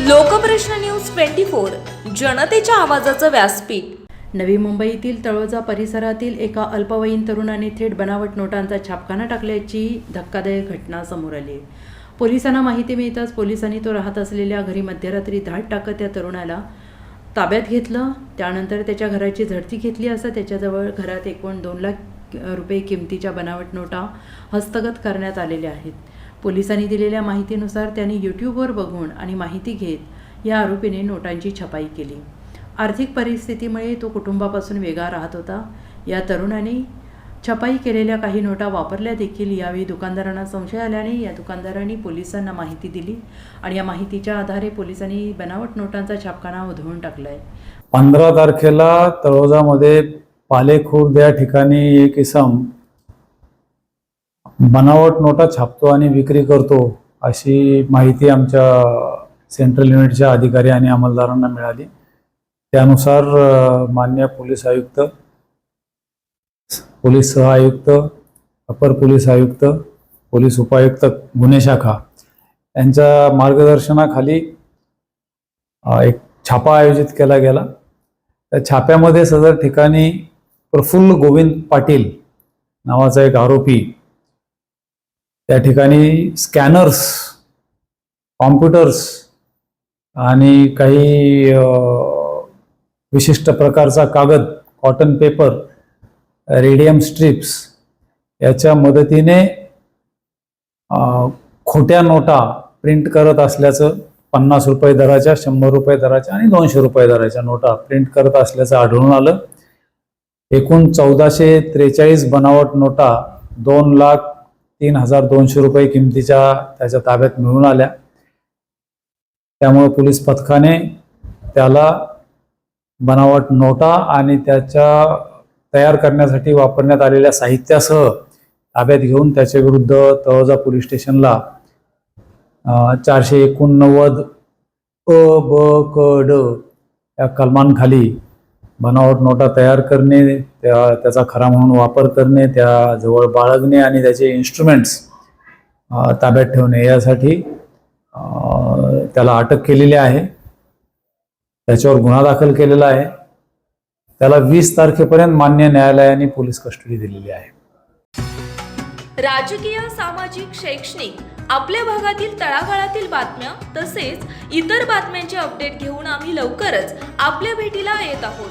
Lokprashna news twenty four जनतेच्या आवाजाचं व्यासपीठ. नवी मुंबईतील तळोजा परिसरातील एका अल्पवयीन तरुणाने थेट बनावट नोटांचा छापखाना टाकल्याची धक्कादायक घटना समोर आली. आहे. पोलिसांना माहिती मिळताच पोलिसांनी तो राहत असलेल्या घरी मध्यरात्री धाड टाकत त्या तरुणाला ताब्यात घेतलं. त्यानंतर त्याच्या घराची झडती घेतली असता त्याच्याजवळ घरात एकूण दोन लाख रुपये किमतीच्या बनावट नोटा हस्तगत करण्यात आलेल्या आहेत. पोलिसांनी दिलेल्या माहितीनुसार त्यांनी यूट्यूबवर बघून आणि माहिती घेत या आरोपीने नोटांची छपाई केली. आर्थिक परिस्थितीमुळे तो कुटुंबापासून वेगळा राहत होता. या तरुणाने छपाई केलेल्या काही नोटा वापरल्या देखील. यावेळी दुकानदारांना संशय आल्याने या दुकानदारांनी पोलिसांना माहिती दिली आणि या माहितीच्या आधारे पोलिसांनी बनावट नोटांचा छापखाना उधळून टाकला आहे पंधरा तारखेला तळोजामध्ये पालेखुर्द या ठिकाणी एक इसम बनावट नोटा छापतो आणि विक्री करतो अशी माहिती आमच्या सेंट्रल युनिटच्या अधिकारी आणि अंमलदारांना मिळाली. त्यानुसार मान्य पोलीस आयुक्त पोलीस सह आयुक्त अपर पोलीस आयुक्त पोलीस उपायुक्त गुन्हे शाखा यांच्या मार्गदर्शनाखाली एक छापा आयोजित केला गेला. त्या छाप्यामध्ये सदर ठिकाणी प्रफुल्ल गोविंद पाटील नावाचा एक आरोपी त्या ठिकाणी स्कॅनर्स कॉम्प्युटर्स आणि काही विशिष्ट प्रकारचा कागद कॉटन पेपर रेडियम स्ट्रिप्स याच्या मदतीने खोट्या नोटा प्रिंट करत असल्याचं पन्नास रुपये दराच्या शंभर रुपये दराच्या आणि दोनशे रुपये दराच्या नोटा प्रिंट करत असल्याचं आढळून आलं. एकूण चौदाशे त्रेचाळीस बनावट नोटा दोन लाख तीन हजार दोनशे रुपये किमतीच्या त्याच्या ताब्यात मिळून आल्या. त्यामुळे पोलीस पथकाने त्याला बनावट नोटा आणि त्याच्या तयार करण्यासाठी वापरण्यात आलेल्या साहित्यासह ताब्यात घेऊन त्याच्या विरुद्ध तळोजा पोलीस स्टेशनला चारशे एकोणनव्वद अ ब क ड या कलमांखाली बनावट नोटा तयार करणे त्या त्याचा खरा म्हणून वापर करणे त्याजवळ बाळगणे आणि त्याचे इन्स्ट्रुमेंट्स ताब्यात ठेवणे यासाठी त्याला अटक केलेली आहे. त्याच्यावर गुन्हा दाखल केलेला आहे. त्याला वीस तारखेपर्यंत मान्य न्यायालयाने पोलीस कस्टडी दिलेली आहे. राजकीय सामाजिक शैक्षणिक आपल्या भागातील तळागाळातील बातम्या तसेच इतर बातम्यांचे अपडेट घेऊन आम्ही लवकरच आपल्या भेटीला येत आहोत.